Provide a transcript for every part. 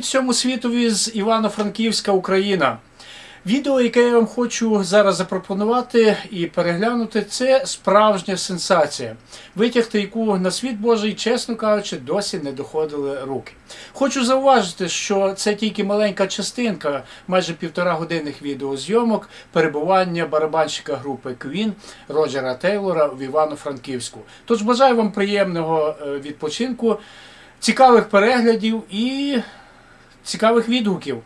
Привіт всьому світові з Івано-Франківська Україна. Відео, яке я вам хочу зараз запропонувати і переглянути, це справжня сенсація, витягти яку на світ Божий, чесно кажучи, досі не доходили руки. Хочу зауважити, що це тільки маленька частинка, майже півтора годинних відеозйомок перебування барабанщика групи Queen Роджера Тейлора в Івано-Франківську. Тож бажаю вам приємного е, відпочинку, цікавих переглядів і цікавих відгуків.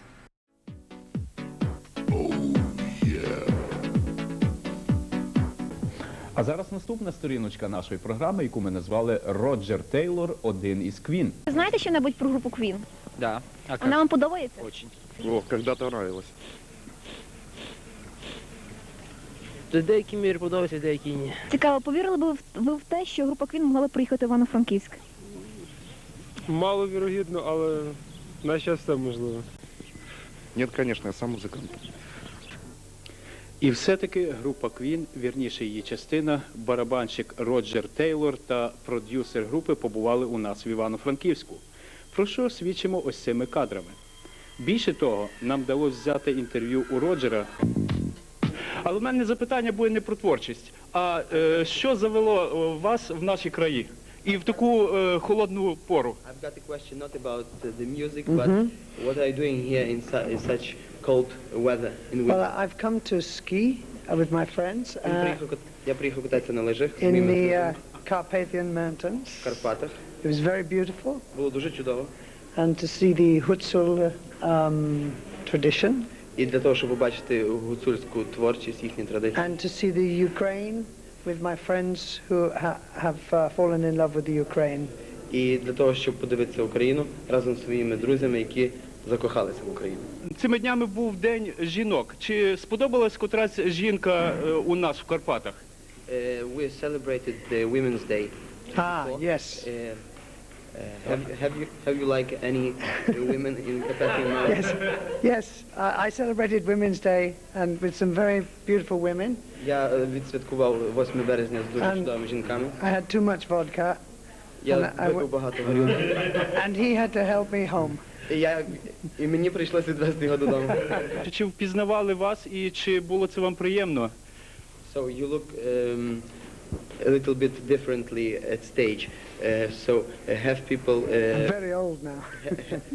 А зараз наступна сторіночка нашої програми, яку ми назвали Роджер Тейлор, один із Квін. Ви знаєте що-небудь про групу Queen? Да. А? Вона вам подобається? Очень. О, когда-то нравилось. До деякі мірі подобається, деякі ні. Цікаво, повірили б ви в, ви в те, що група Queen могла б приїхати в Івано-Франківськ? Мало вірогідно, але на щастя все можливо. Нет, конечно, я сам музыкант. І все-таки група Квін, вірніше її частина, барабанщик Роджер Тейлор та продюсер групи побували у нас в Івано-Франківську. Про що свідчимо ось цими кадрами. Більше того, нам вдалося взяти інтерв'ю у Роджера. Але в мене запитання буде не про творчість, а е, що завело е, вас в наші краї і в таку е, холодну пору? I've got a question not about uh, the music, but what are you doing here in, su- in such cold weather in Well, winter? I've come to ski uh, with my friends Він uh, приїхав кат- я приїхав кататися на лижах з in моїми the друзями uh, Carpathian Mountains. в Карпатах. It was very beautiful, Було дуже чудово. and to see the Hutsul um, tradition, І для того, щоб побачити гуцульську творчість, їхні традиції. and to see the Ukraine with my friends who ha- have uh, fallen in love with the Ukraine. І для того, щоб подивитися Україну разом з своїми друзями, які закохалися в Україну. Цими днями був день жінок. Чи сподобалась котрась жінка е, у нас в Карпатах? Uh, we celebrated the Women's Day. Ah, yes. Uh, uh, have, you- have you have you like any uh, women in Carpathian Mountains? Yes, yes. I I celebrated Women's Day and with some very beautiful women. Я е, відсвяткував 8 березня з дуже Ан- чудовими жінками. I had too much vodka, Я And I випив w- багато горілки. and he had to help me home. І, я, і мені прийшлося відвезти його додому. Чи впізнавали вас і чи було це вам приємно? So you look um, a little bit differently at stage. Uh, so uh, have people I'm uh, very old now.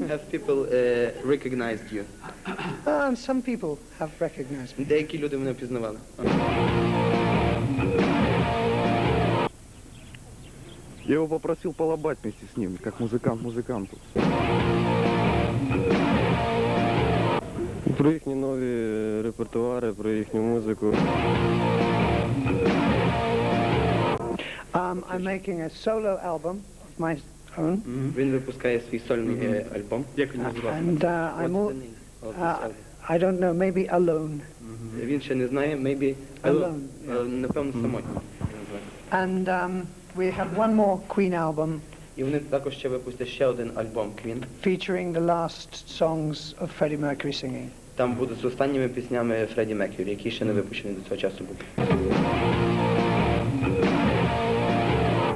have people uh, recognized you? Um, some people have recognized me. Деякі люди мене впізнавали. Я его попросил полобать вместе с ним, как музыкант музыканту. Про їхні нові репертуари, про їхню музику. Um, I'm making a solo album of my own, Він випускає свій сольний е, альбом. Як він називається? and uh, What's I'm the all, name of this uh, album? I don't know, maybe alone. Він ще не знає, maybe Alone, Е, напевно самотньо. And um, we have one more Queen album І вони також ще випустять ще один альбом Queen. featuring the last songs of Freddie Mercury singing. Там буде з останніми піснями Фредді Меккюрі, які ще не випущені до цього часу були.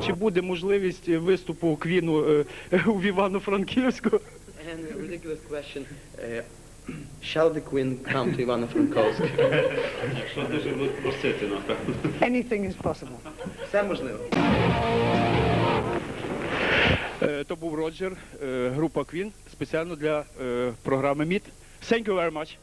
Чи буде можливість виступу квіну е, у Івано-Франківську? Ridiculous question. Uh, shall the Queen come to Ivano-Frankivsk? Anything is possible. Все можливо. Е, То був Роджер, е, група Квін, спеціально для е, програми МІД. Thank you very much.